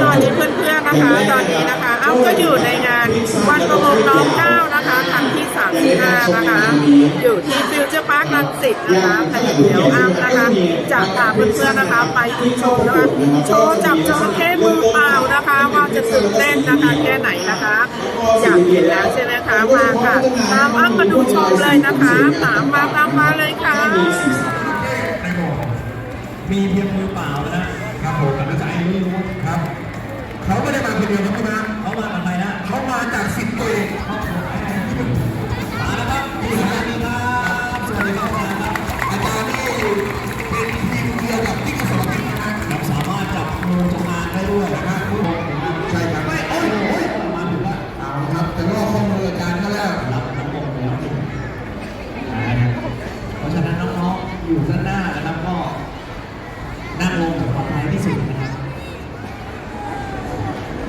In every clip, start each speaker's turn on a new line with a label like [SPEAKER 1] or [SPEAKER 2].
[SPEAKER 1] สวัสดีเพื่อนๆนะคะตอนนี้นะคะอ้ำก็อยู่ในงานวันประมงน้องเก้านะคะครั้งที่สามที่ห้านะคะอยู่ที่ฟิวเจอร์พาร์คลังสิตนะคะเดี๋ยวอ้ำนะคะจะพาเพื่อนๆนะคะไปชมนะคะโชว์จับจระเข้มือเปล่านะคะว่าจะตื่นเต้นนะคะแค่ไหนนะคะอยากเห็นแล้วใช่ไหมคะมาค่ะตามอ้ำมาดูชมเลยนะคะตามมาตามมาเลยค่ะ
[SPEAKER 2] มีเพียงมือเปล่านะครับผมแต่ก็จะให้รู้ เขาไม่ได้มาคนเดียวนะพี่มา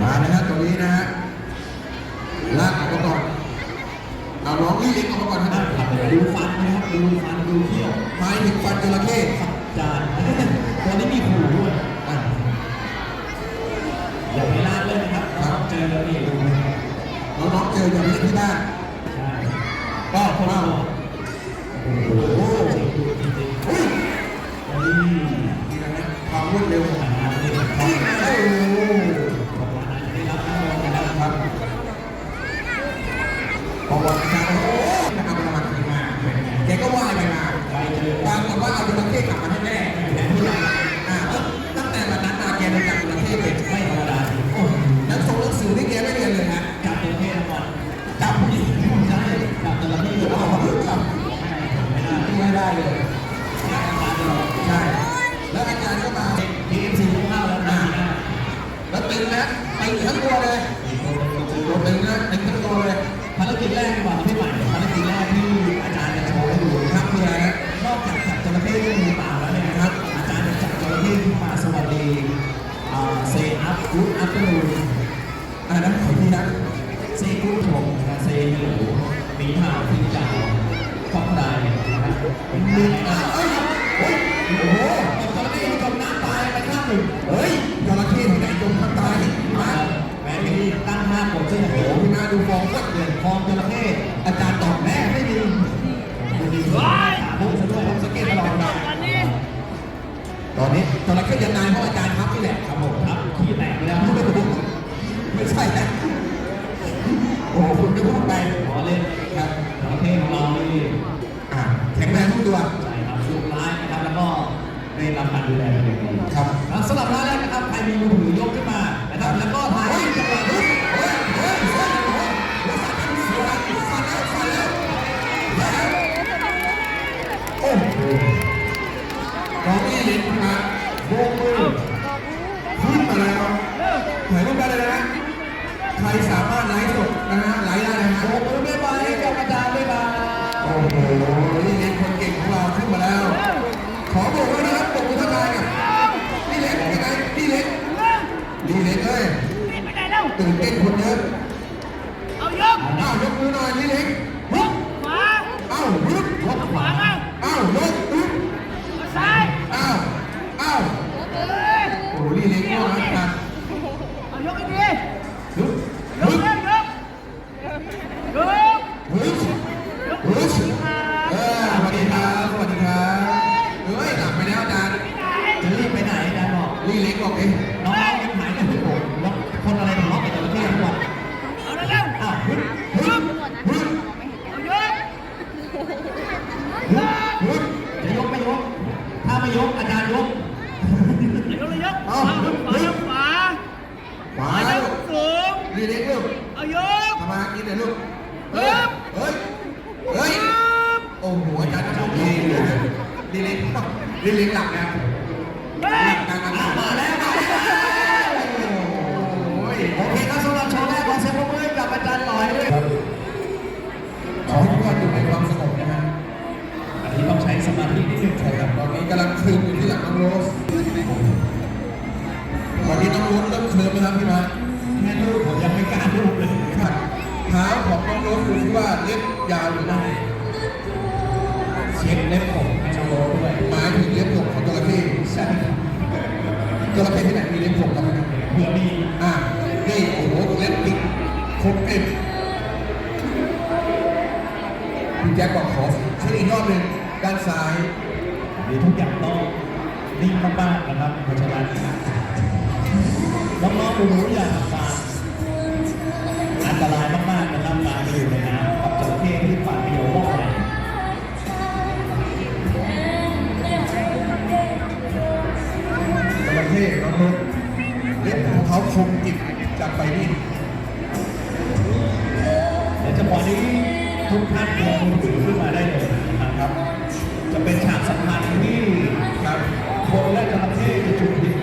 [SPEAKER 2] มานะฮะตรงนี้นะ
[SPEAKER 3] ฮะลากออกมาก่อนเอาล้องนี่เล็กออกมาก่อน
[SPEAKER 2] นะครับดูฟันนะครับดูฟันดูเขี้ยว
[SPEAKER 3] หมายถึงฟันจระเข้
[SPEAKER 2] ฟันจานตัวนี้มีหูด้วย
[SPEAKER 3] อ
[SPEAKER 2] ย่าไปลากเลยนะครับเจอแล้วนี่ดูน้
[SPEAKER 3] องเจออย่างนี้ที่บ้าน ดู
[SPEAKER 2] ฟองก็
[SPEAKER 3] เดือ
[SPEAKER 2] ด
[SPEAKER 3] ฟองจระ
[SPEAKER 2] เข้
[SPEAKER 3] อาจา
[SPEAKER 2] ร
[SPEAKER 3] ย์
[SPEAKER 2] ต
[SPEAKER 3] อบ
[SPEAKER 2] แม่ไม่
[SPEAKER 3] ดี
[SPEAKER 2] ไม่ดี
[SPEAKER 3] ผม
[SPEAKER 2] สะดวกผมสเก็ตล
[SPEAKER 3] อ
[SPEAKER 2] ดเล
[SPEAKER 3] ยตอ
[SPEAKER 2] นนี้
[SPEAKER 3] จระเข้ยั
[SPEAKER 2] งนา
[SPEAKER 3] ยเพราะอาจารย์ครับนี่แหละ
[SPEAKER 2] ครับผมครับขี้แตกไปแล้ว
[SPEAKER 3] ไม่ใช่นะโอ้คุณจะพูดไป
[SPEAKER 2] ขอเล่น
[SPEAKER 3] ครับ
[SPEAKER 2] จระเข้ของเรานี่
[SPEAKER 3] แข็งแรงทุกตัว
[SPEAKER 2] ใช่ครับลูกร้ายนะครับแล้วก็ได้รับการดูแลเป็นอย่างดี
[SPEAKER 3] ครับ
[SPEAKER 2] สำหรับร้านแรกนะครับใครมีมือถือ ยาวห
[SPEAKER 3] รื
[SPEAKER 2] อ
[SPEAKER 3] ไม่เช็คเล็บ
[SPEAKER 2] ผม
[SPEAKER 3] โช
[SPEAKER 2] ว์ด้วย
[SPEAKER 3] หมายถึงเล็บ
[SPEAKER 2] ผม
[SPEAKER 3] ของตัวระเข้
[SPEAKER 2] ใช่ตั
[SPEAKER 3] วระเข้ที่ไหนมีเล็บผมครับ
[SPEAKER 2] มีมี
[SPEAKER 3] อ่านี่โอ้โหเล็บติดคมเอ็ดคุณแจ็คบอกขอเช่คอีกรอบหนึ่งด้านซ้าย
[SPEAKER 2] หรือทุกอย่างต้องนิ่งมากๆนะครับเพราะฉะนั้นน้องๆหนูๆอย่าตา มือถือขึ้นมาได้เลยนะครับ จะเป็นฉากสำคัญที่
[SPEAKER 3] ครับ
[SPEAKER 2] คนและจระเข้จะจุดพิษ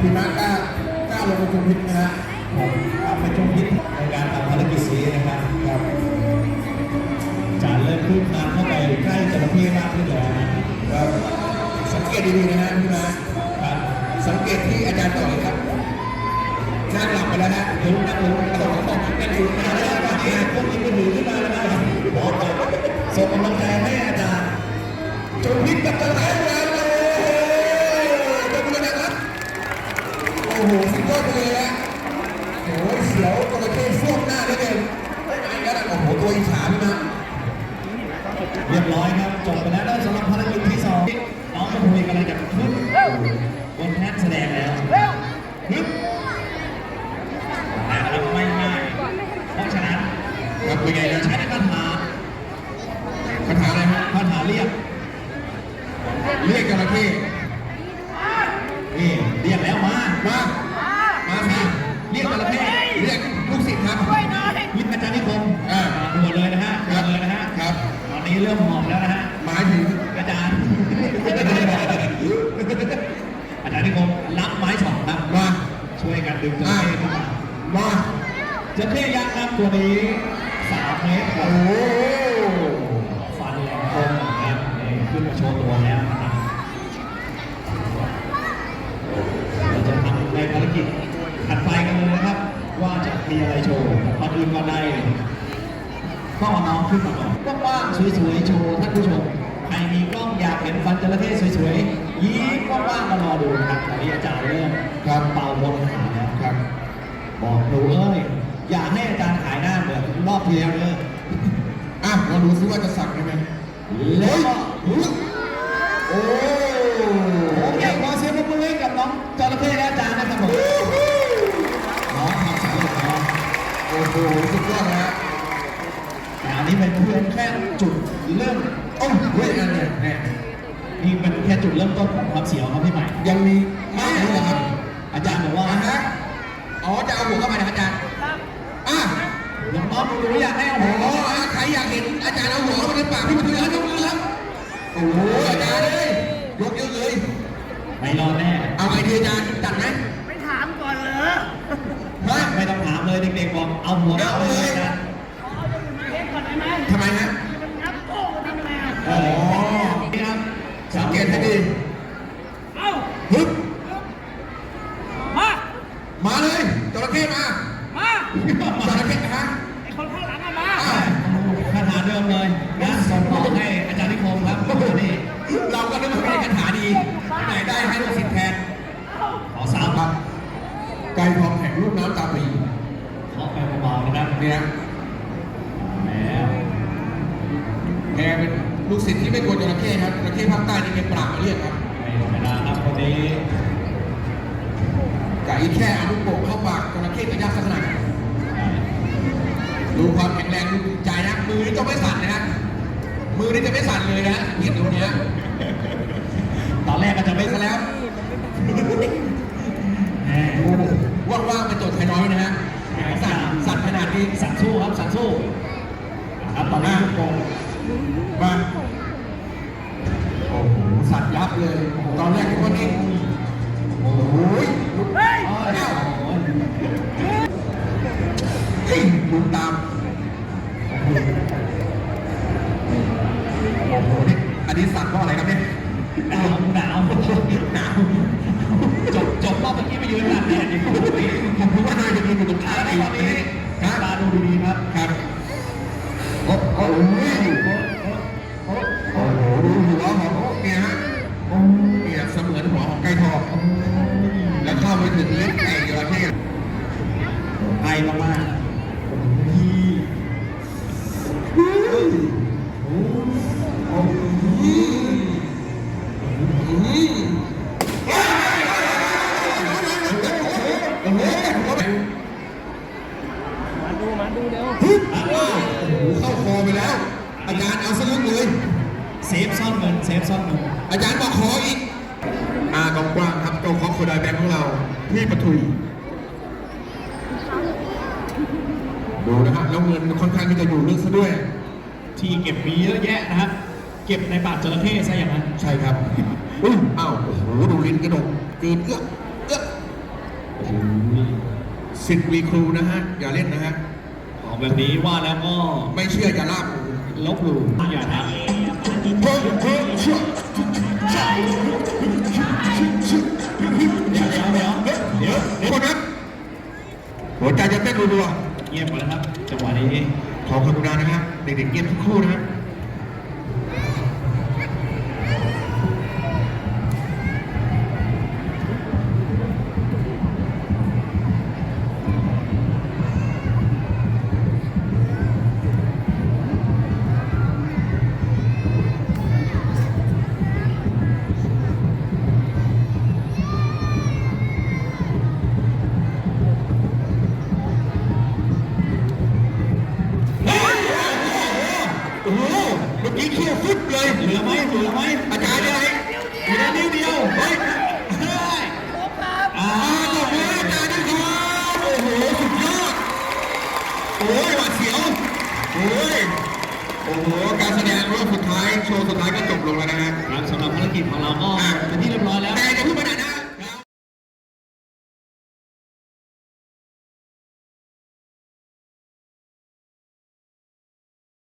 [SPEAKER 3] พี่มากล้ากล้าลงมาชมพิษนะฮะ
[SPEAKER 2] ผมไปจุดพิษในการทำภารกิจนี้นะครับ
[SPEAKER 3] ครับ
[SPEAKER 2] จะเริ่มคืบคลานเข้าไปใกล้จระเข้มากขึ้นแล้วนะครับ
[SPEAKER 3] สังเกตดีๆนะฮะพี่มาค
[SPEAKER 2] รับ
[SPEAKER 3] สังเกตที่อาจารย์ต่อเลยครับ นั่งหลับไปแล้วนะรู้นั่งรู้กระโดดตกนั่งรู้นะ
[SPEAKER 2] ในระหว่างนี้พวกนี้มือถือขึ้นมาแล้วนะครับโอ้โหส่งกำลังใจให้อาจารย์
[SPEAKER 3] จนพิษกับจระเข้แล้วเลยจนเป็นนะครับโอ้โหสุดยอดไปเลยฮะโอ้โหเสียวจระเข้ฟวกหน้าได้เลยไม่ไหนกันนะโอ้โหตัวอิจฉาพี่มาร์ค
[SPEAKER 2] เรียบร้อยครับจบไปแล้วสำหรับภารกิจที่สองน้องชมพูกำลังจะขึ้นบนแท่นแสดงแล้ว ครับเป็
[SPEAKER 3] นไงนะ
[SPEAKER 2] ใช้คาถา
[SPEAKER 3] คาถาอะไรฮะ
[SPEAKER 2] คาถาเรียก
[SPEAKER 3] เรียกจระเข้
[SPEAKER 2] นี่เรียกแล้วมา
[SPEAKER 3] มา มาสิ
[SPEAKER 2] เรียกจระเข้
[SPEAKER 3] เรียกลูกศิษย์ครับ
[SPEAKER 2] เรียกอาจารย์นิคม
[SPEAKER 3] อ่า
[SPEAKER 2] ด่วนเลยนะฮะด่วนเลยนะฮะ
[SPEAKER 3] ครับ
[SPEAKER 2] ตอนนี้เริ่มหอมแล้วนะฮะ
[SPEAKER 3] หมายถึง
[SPEAKER 2] อาจารย์ อาจารย์นิคมรับไม้สองครับ
[SPEAKER 3] มา
[SPEAKER 2] ช่วยกันดึงจระเข้ขึ้นมา
[SPEAKER 3] มา
[SPEAKER 2] จระเข้ยักษ์ครับตัวนี้ เมตร
[SPEAKER 3] โอ้โห
[SPEAKER 2] ฟันแหลมคมนะครับนี่ขึ้นมาโชว์ตัวแล้วนะครับเราจะทำในภารกิจถัดไปกันเลยนะครับ ว่าจะมีอะไรโชว์ก่อนอื่นก่อนใดก็เอาน้องขึ้นมาก่อนกว้างๆสวยๆโชว์ท่านผู้ชมใครมีกล้องอยากเห็นฟันจระเข้สวยๆยิ้มกว้างๆมารอดูนะครับตอนนี้อาจารย์เริ่มครับเป่าบนขาแล้ว
[SPEAKER 3] ครับ
[SPEAKER 2] บอกหนูเอ้ยอย่าให้อาจารย์ขายหน้า เหมือนรอบที่แล้วเลย
[SPEAKER 3] อะเราดูซิว่าจะสั่งได้ไหม
[SPEAKER 2] แล้วก็
[SPEAKER 3] เฮ้ยโอ้
[SPEAKER 2] โอเคขอเสียงปรบมือให้กับน้องจระเข้และอาจารย์นะครับผมน้องทำสำเร็จแล้ว
[SPEAKER 3] โอ้โหสุดยอดนะฮะ
[SPEAKER 2] แต่อันนี้เป็นเพียงแค่จุดเริ่ม
[SPEAKER 3] โอ้เฮ้ยอันเนี้ยแน่
[SPEAKER 2] นี่เป็นแค่จุดเริ่มต้นของความเสียวครับพี่ใหม่
[SPEAKER 3] ยังมีมากเลยนะครับ
[SPEAKER 2] อาจารย์บอกว่า
[SPEAKER 3] อะฮะอ๋อจะเอาหัวเข้าไปนะอาจารย์อะ
[SPEAKER 2] น้ องๆหนูๆอยากให้เอา
[SPEAKER 3] โอ้
[SPEAKER 2] หัว
[SPEAKER 3] โหอะใครอยากเห็นอาจารย์เอาหัวเข้าไปในปากพี่มาถึงแล้วยกมือครับโอ้โหอาจารย์เลยยกเยอะเลย
[SPEAKER 2] ไม่รอดแน่
[SPEAKER 3] เอาไงดีอาจารย์จัดไหม
[SPEAKER 1] ไม่ถามก่อนเหรอ
[SPEAKER 3] ฮะ
[SPEAKER 2] ไม่ต้องถามเลยเด็กๆบอกเอาหัวเข้าไปเลยนะ
[SPEAKER 3] ทำไมฮะ
[SPEAKER 2] เออนี่ครับ
[SPEAKER 3] สังเกตให้ดีฮึบ
[SPEAKER 1] มา
[SPEAKER 3] มาเลยจระเข้มา
[SPEAKER 1] มา
[SPEAKER 3] จระเข้ฮะ
[SPEAKER 1] ไอคนข้างหลังอะมา
[SPEAKER 3] อ้าว
[SPEAKER 2] คาถาเดิมเลยนะส่งต่อให้อาจารย์นิคมครับนี่
[SPEAKER 3] เราก็นึกว่าเป็นคาถาดีไหนได้ให้ลูกศิษย์แทน
[SPEAKER 2] ขอสาม
[SPEAKER 3] ค
[SPEAKER 2] ค
[SPEAKER 3] รั
[SPEAKER 2] รั
[SPEAKER 3] บบ ไก่ทองแห่ง ลูกน้ำตาปี
[SPEAKER 2] ขอไปเบาๆนะครับ
[SPEAKER 3] เนี่ย
[SPEAKER 2] แล้ว
[SPEAKER 3] แกเป็นลูกศิษย์ที่ไม่กลัวจระเข้ครับจระเข้ภาคใต้นี่เป็นปราบมาเรียกครับ
[SPEAKER 2] ไม่ธรรมดาครับคนนี้
[SPEAKER 3] ไก่แค่เอาลูกโป่งเข้าปากจระเข้จะยากสักขนาดไหนดูความแข็งแรงดูใจนะมือนี่ต้องไม่สั่นนะมือนี่จะไม่สั่นเลยนะเห็นตรงเนี้ย
[SPEAKER 2] ตอนแรกก็จะไม่
[SPEAKER 3] ไปซะแล้ว
[SPEAKER 2] แหม
[SPEAKER 3] ว่างๆเป็นตัวไทยน้อยนะฮะสั่นสั่นขนาดนี้
[SPEAKER 2] สั่งสู้ครับสั่งสู้ครับตอนนี้ทุกคน
[SPEAKER 3] มาโอ้โหสั่นยับเลย ตอนแรกคิดว่านี่โอ้โห
[SPEAKER 1] เฮ้ย
[SPEAKER 2] โอ้ย
[SPEAKER 3] เอ้าเฮ้ยลุ้นตาม
[SPEAKER 2] ฟซ่อนเงินอา
[SPEAKER 3] จารย์บอกขออีกอากองกว้างครับเจ้าของโคดายแบงค์ของเราพี่ปทุมดูนะฮะแล้วเงินค่อนข้างที่จะอยู่ลึกซะด้วย
[SPEAKER 2] ที่เก็บมีเยอะแยะนะครับเก็บในปากจระเข้ซะอย่างนั้น
[SPEAKER 3] ใช่ครับอุ้ยอ้าวโอ้โหดูลิ้นกระดกเกินเอื้อกเอื้อกโอ้โหสิทธิ์วีครูนะฮะ อย่าเล่นนะฮะ
[SPEAKER 2] ของแบบนี้ว่าแล้วก็
[SPEAKER 3] ไม่เชื่ออย่าลาบ
[SPEAKER 2] ลบหลู่อย่าท
[SPEAKER 3] เพิ่มเพิ่มเชื่อำ คนครับหัวใจจะเต้นรัว
[SPEAKER 2] เงียบก่อนนะครับจังหวะนี้
[SPEAKER 3] ขอความกรุณานะครับเด็กๆเงียบทุกคู่นะครับ โอ้โหการแสดงรอบสุดท้ายโชว์สุดท้ายก็จบลงแล้วนะฮะ
[SPEAKER 2] ครับสำหรับภารกิจของเราก็เป็นที่เรียบร้อย